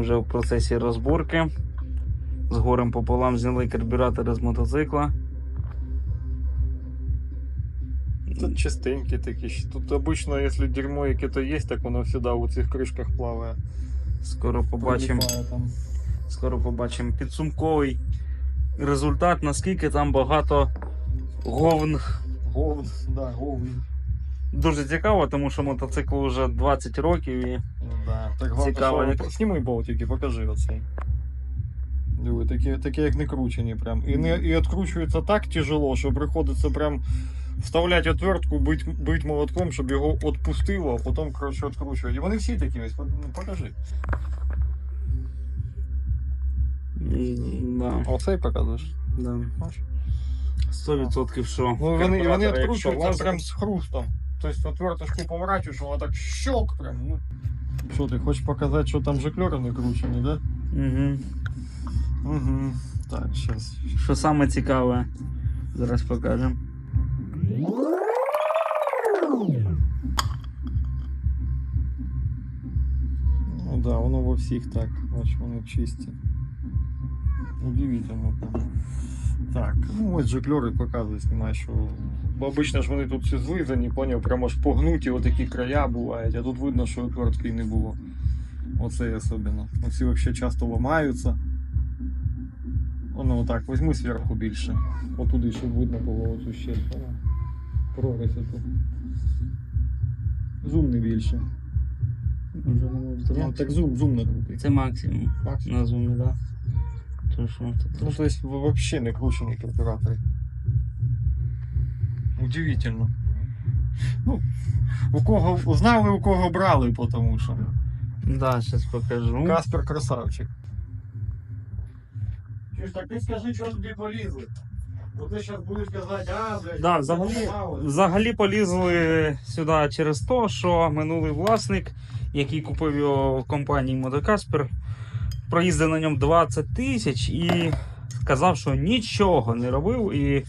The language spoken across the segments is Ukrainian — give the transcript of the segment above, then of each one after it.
вже в процесі розборки. З горем пополам зняли карбюратори з мотоцикла. Тут частенькі такі. Тут обично, якщо дерьмо яке-то є, так воно завжди у цих кришках плаває. Скоро побачимо. Скоро побачимо підсумковий результат, наскільки там багато говн. Говн, да, говн. Дуже цікаво, тому що мотоциклу вже 20 років і да. Так Цікаво, як- Сніми болтики, покажи оцей. Диви, такі, такі як не кручені прям. І, не, і відкручується так тяжело, що приходиться прям вставляти отвертку, бить, бить молотком, щоб його відпустило, а потім, коротше, відкручувати. І вони всі такі ось, ну, покажи. Да, Оцей показуєш. да. 100% що. Ну, вони, вони відкручуються прям з хрустом. Тобто отверточку поворачуєш, воно так щок прям. Ну. Що, ти хочеш показати, що там жикльори не кручені, да? Угу. Угу. Так, зараз. Що саме цікаве, зараз покажемо. Ну да, воно во всіх так. Бач, вони чисті. Удивительно. прям. Так, ну ось жикльори показує, знімає, що. Бо обично ж вони тут всі злизані, поняв, прямо аж погнуті, отакі края бувають, а тут видно, що отвертки і не було. Оце особливо. Оці взагалі часто ламаються. Воно отак, візьми зверху більше. Отуди, щоб видно було оцю щель. Прорізь тут. Зум не більше. Вже не можу Ну, так зум, зум накрутий. Це максимум Максимум. на зумі, да? То що тут? Ну, то есть вообще не кручений карбюратор. Удивительно. Ну, у кого знали, у кого брали, потому що. Да, зараз покажу. Каспер красавчик. Чи так ти скажи, що тобі полізли? Бо ти зараз будеш казати, а, блядь, Да, взагалі, взагалі полізли сюди через те, що минулий власник, який купив його в компанії Мотокаспер, проїздив на ньому 20 тисяч і сказав, що нічого не робив. І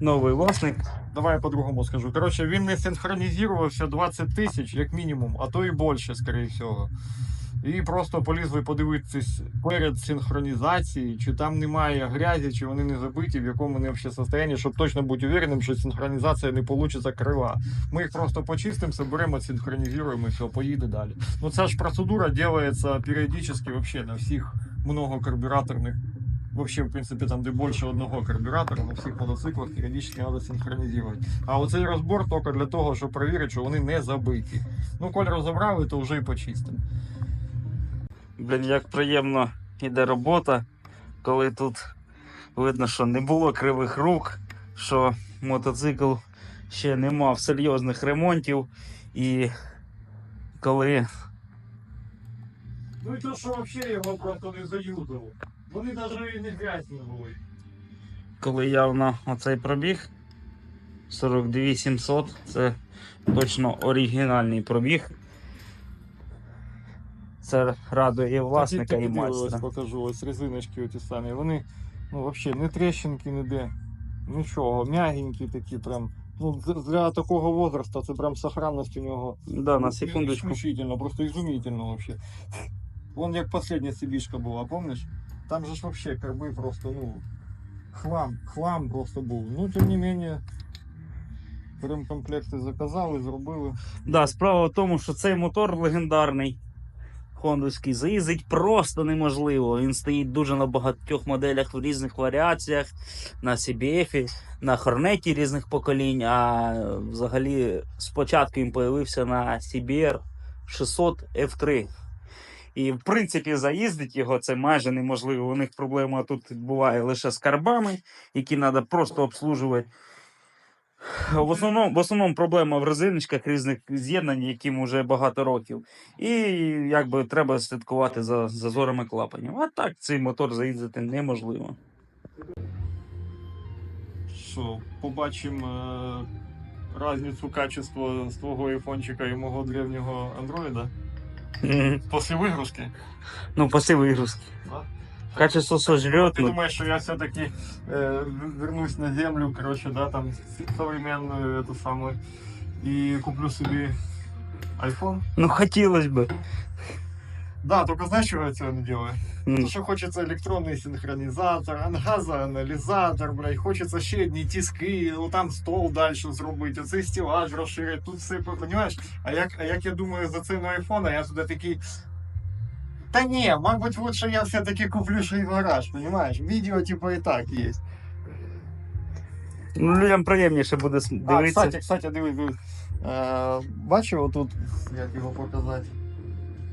новий власник Давай я по-другому скажу. Короче, він не синхронізувався 20 тисяч, як мінімум, а то і більше, скоріше всього. І просто полізли подивитись перед синхронізацією, чи там немає грязі, чи вони не забиті, в якому вони взагалі стані, щоб точно бути увереним, що синхронізація не вийде крива. Ми їх просто почистимо, соберемо, синхронізуємо і все, поїде далі. Ну ця ж процедура робиться періодично вообще на всіх многокарбюраторних Вообще, в принципі, там, де більше одного карбюратора, на всіх мотоциклах періодично треба синхронізувати. А оцей розбор тільки для того, щоб перевірити, що вони не забиті. Ну, коль розібрали, то вже і почистимо. Блін, як приємно йде робота, коли тут видно, що не було кривих рук, що мотоцикл ще не мав серйозних ремонтів. І коли Ну і то, що взагалі його просто не заюзало. Вони навіть і не грязні були. коли явно оцей пробіг 42 700, це точно оригінальний пробіг. Це радує і власника, і майстра. покажу, ось резиночки оті самі. Вони ну, взагалі не тріщинки ніде. Нічого, м'ягенькі такі прям. Ну, для такого возраста це прям сохранність у нього. Да, на секундочку. Исключительно, просто изумительно вообще. Вон як последня сибішка була, помниш? Там же ж вообще карби просто, ну, хлам, хлам просто був. Ну, тим не менее, ремкомплекти заказали, зробили. Да, справа в тому, що цей мотор легендарний. Хондовський заїздить просто неможливо. Він стоїть дуже на багатьох моделях в різних варіаціях, на CBF, на Хорнеті різних поколінь. А взагалі спочатку він появився на CBR 600 F3. І в принципі заїздить його це майже неможливо. У них проблема тут буває лише з карбами, які треба просто обслужувати. В основному, в основному проблема в резиночках різних з'єднань, яким вже багато років. І якби треба слідкувати за зазорами клапанів. А так цей мотор заїздити неможливо. Що, побачимо е, різницю качества з твого айфончика і мого древнього андроїда після вигрузки. Ну, паси вигрузки. Да? Качество сожрет, Ты ну, думаешь, что я все-таки э, вернусь на землю, короче, да, там с- современную эту самую и куплю себе iPhone? ну хотілося б. Да, только знаешь, чего я не делаю? М. Потому что хочется электронный синхронизатор, газоаналізатор, блядь, хочеться ще одні тиски, ну там стол дальше зробити, оцей стеллаж розширити, тут все, понимаешь? А як, а як я думаю за ціну айфона, я туди такий. Та ні, мабуть, лучше я все-таки куплю ще й гараж, понимаешь? Відео, типа, і так є. Ну, людям приємніше буде с- А, кстати, кстати, дивись, дивись. Е, бачив отут, як його показати.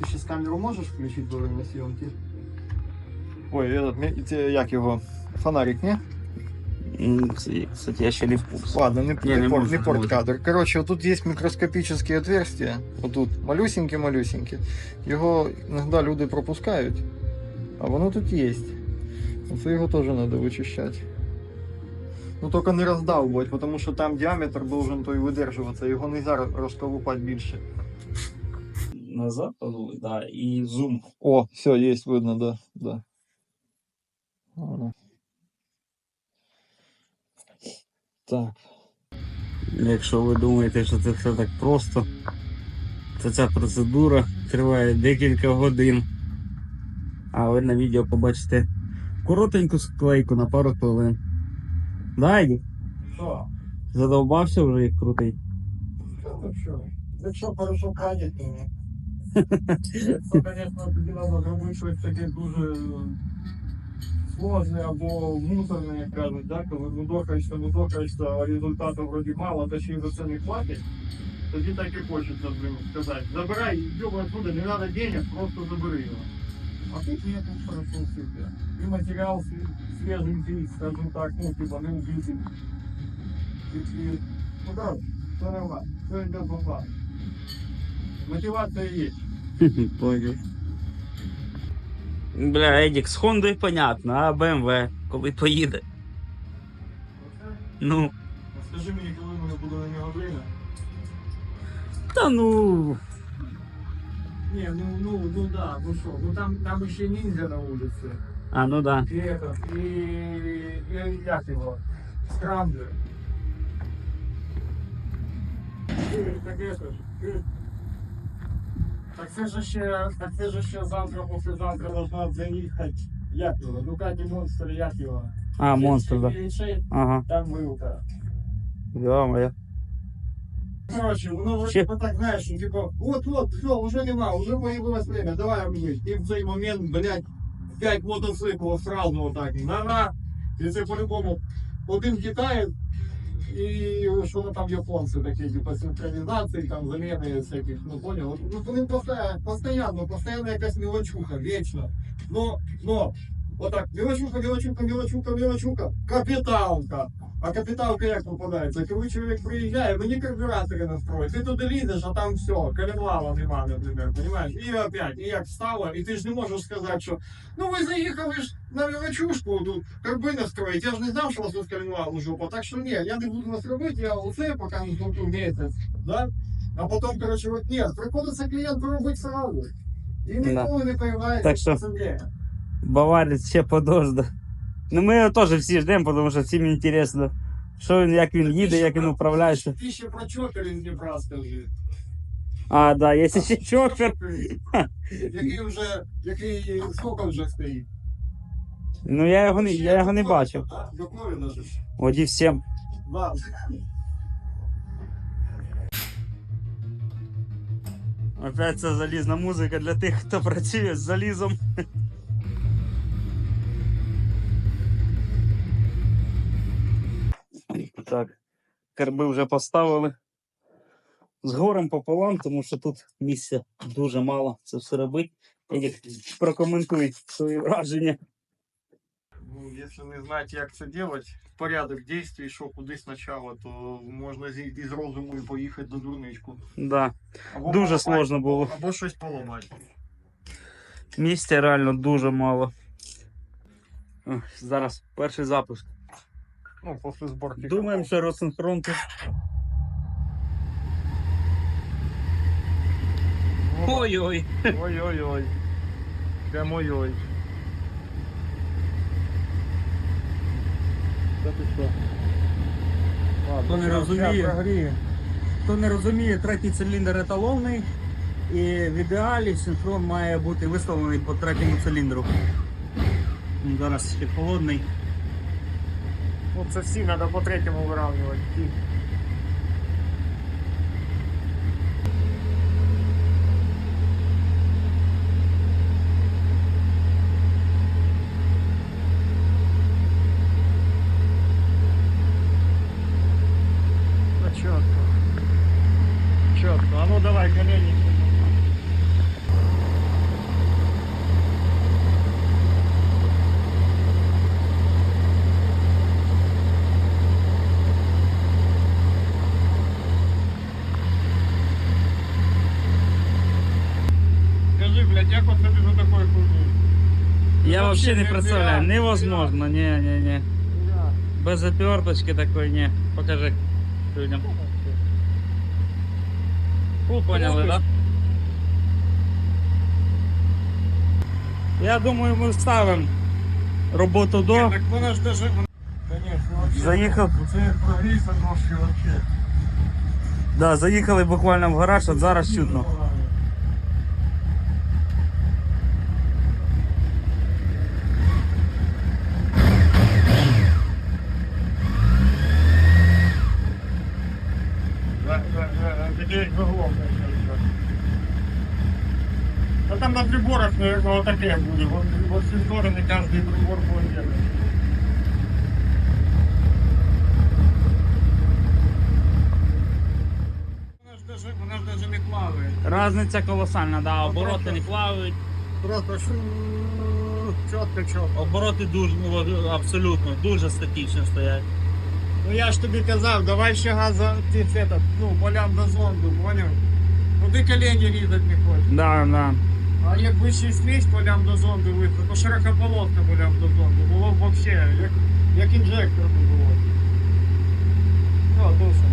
Ти ще з камеру можеш включити во время зйомки? Ой, этот, як його? Фонарик, ні? Кстати, я ще не в. Ладно, не, Не, не, не не порт кадр. Короче, вот тут есть микроскопические отверстия. Вот тут малюсенькі-малюсенькі. Його іноді люди пропускають, а воно тут є. Оце його теж треба вичищати. Ну тільки не роздавбувати, тому що там діаметр должен той видержуватися, його не можна розколупати більше. Назад да, і зум. О, все, есть, видно, да, да. Ладно. Так. Якщо ви думаєте, що це все так просто, то ця процедура триває декілька годин. А ви на відео побачите коротеньку склейку на пару хвилин. Да, Еді? Що? Задовбався вже як крутий. Що? Якщо хорошо пам'ять, то ні. Це, звісно, тоді треба зробити щось таке дуже сложне або мусорне, як кажуть, да? коли мудохаєшся, мудохаєшся, а результату вроді мало, та ще й за це не платять. Тоді так і хочеться блин, сказати. Забирай, його отсюда, не треба денег, просто забери його. А тут нет, тут хорошо все. И материал све- свеженький, скажем так, ну, типа, не убитый. И, и, ну да, все нормально, все идет бомба. Мотивация есть. Понял. Бля, Едік, з Хондою понятно, а БМВ, коли поїде. Ну, Скажи мені, коли мене буде на нього время. та ну. Не, ну, ну, ну да, ну что, ну там, там еще ниндзя на улице. А, ну да. И этот, и, и як его, скрамблер. І, Так это ж, і- Так це ж ще, так це ж ще завтра, послезавтра должна заїхати, як його, Дукаті Монстр, як його. А, монстр, да. Ще- Ага. Там вилка. Йо-моє. Короче, воно вроде Ще- би так, знаєш, ну, типу, от-от, все, уже нема, уже появилось время, давай обмить. І в цей момент, блядь, п'ять мотоциклів сразу отак, на-на. І це по-любому один китаєць, і що там японці такі, типу, синхронізації, там, заміни всяких, ну, понял? Ну, вони постоянно, постоянно, постоянно якась мілочуха, вечно. Но, но, отак, мелочуха, мелочуха, мелочуха, мелочуха, капіталка. А капіталка як попадається? Коли чоловік приїжджає, мені карбюратори настроїть. Ти туди лізеш, а там все, коленвала нема, наприклад, понимаєш? І опять, і як стало, і ти ж не можеш сказати, що ну ви заїхали ж на мелочушку, тут карби настроїть. Я ж не знав, що у вас тут коленвал у жопа, так що ні, я не буду вас робити, я оце поки не змоту місяць, да? А потім, коротше, от ні, приходиться клієнт робити сразу. І ніколи не появляється Так що- це Баварець ще подожде. Ну ми його теж всі ждемо, тому що всім цікаво, що він, як він їде, як він управляє. Ти ще про чопер із Дніпра скажи. А, да, є ще чопер. який вже, який сколько вже стоїть? Ну я його не, я його не бачив. Доковіна же ж. Оді всім. Опять це залізна музика для тих, хто працює з залізом. Так, карби вже поставили. З горем пополам, тому що тут місця дуже мало це все робити. Едік, прокоментуй свої враження. Ну, якщо не знати, як це робити, порядок дій, що куди спочатку, то можна зійти з розуму і поїхати на дурничку. Да, Або дуже поламати, сложно було. Або щось поламати. Місця реально дуже мало. Зараз перший запуск. Ну, після зборки. Думаємо, що розсинхрон тут. Ой-ой. Ой-ой-ой. Прям ой-ой. Та ти що? Хто не розуміє? Хто не розуміє, третій циліндр еталонний. І в ідеалі синхрон має бути виставлений по третьому циліндру. Він Зараз ще холодний. Ну, це всі треба по третьому виравнювати. Ну, чітко. Чітко. А ну давай, колени. Скажи, блядь, як от тобі за такою хуйню? Я Вообще не не представляю, невозможно, ні. Без оперточки такої, ні. Покажи людям. Фу, поняли, так? Я думаю, ми ставимо роботу до. Так вона ж даже... Заїхав. Це прогрівся трошки вообще. Да, заїхали буквально в гараж, от зараз чутно. Заглохло. А там на приборах, наверное, вот такие будет. Вот, вот все стороны каждый прибор даже, ж даже не плаває. Разниця колосальна, да, обороти не плавають. Просто чітко, чітко. Обороти дуже, ну, абсолютно, дуже статично стоять. Ну я ж тобі казав, давай ще газ ці цвета, ну, полям до зонду, поняв? Ну ти колені різати не хочеш. Да, да. А як вищий смісь полям до зонду виходить, то широкополотка полям до зонду. Було б взагалі, як, як інжектор би було. Ну, а то все.